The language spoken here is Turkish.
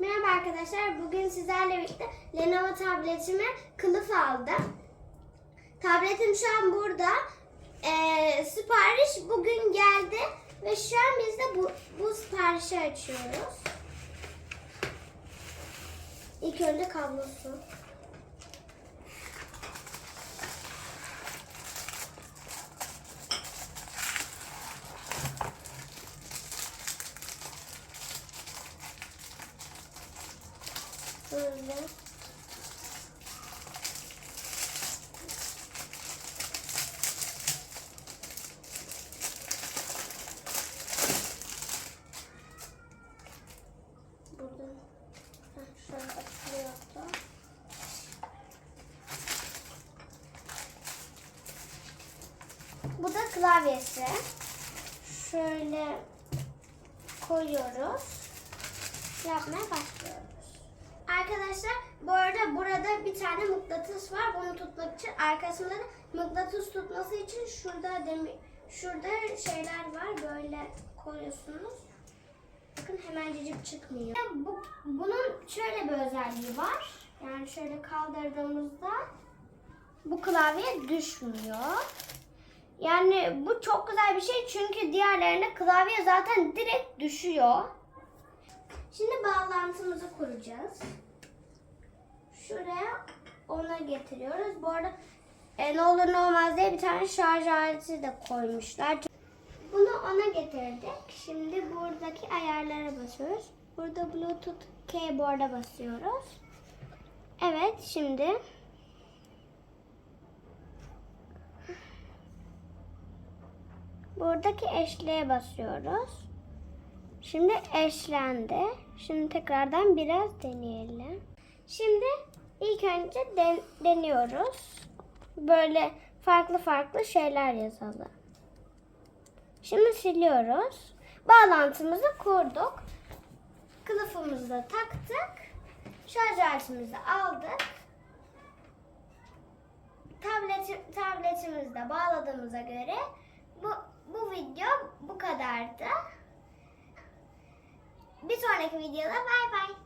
Merhaba arkadaşlar. Bugün sizlerle birlikte Lenovo tabletime kılıf aldım. Tabletim şu an burada. Ee, sipariş bugün geldi ve şu an biz de bu, bu siparişi açıyoruz. İlk önce kablosu. Böyle. Bu da klavyesi. Şöyle koyuyoruz. Yapmaya başlıyoruz. Arkadaşlar bu arada burada bir tane mıknatıs var. Bunu tutmak için arkasında da mıknatıs tutması için şurada demir şurada şeyler var. Böyle koyuyorsunuz. Bakın hemencecik çıkmıyor. Bu, bunun şöyle bir özelliği var. Yani şöyle kaldırdığımızda bu klavye düşmüyor. Yani bu çok güzel bir şey çünkü diğerlerine klavye zaten direkt düşüyor. Şimdi bağlantımızı kuracağız. Şuraya ona getiriyoruz. Bu arada e, ne olur ne olmaz diye bir tane şarj aleti de koymuşlar. Bunu ona getirdik. Şimdi buradaki ayarlara basıyoruz. Burada Bluetooth keyboard'a basıyoruz. Evet şimdi buradaki eşliğe basıyoruz. Şimdi eşlendi. Şimdi tekrardan biraz deneyelim. Şimdi ilk önce den- deniyoruz. Böyle farklı farklı şeyler yazalım. Şimdi siliyoruz. Bağlantımızı kurduk. Kılıfımızı da taktık. Şarj aletimizi aldık. Tableti, tabletimizi de bağladığımıza göre bu, bu video bu kadardı. Bir sonraki videoda bay bay.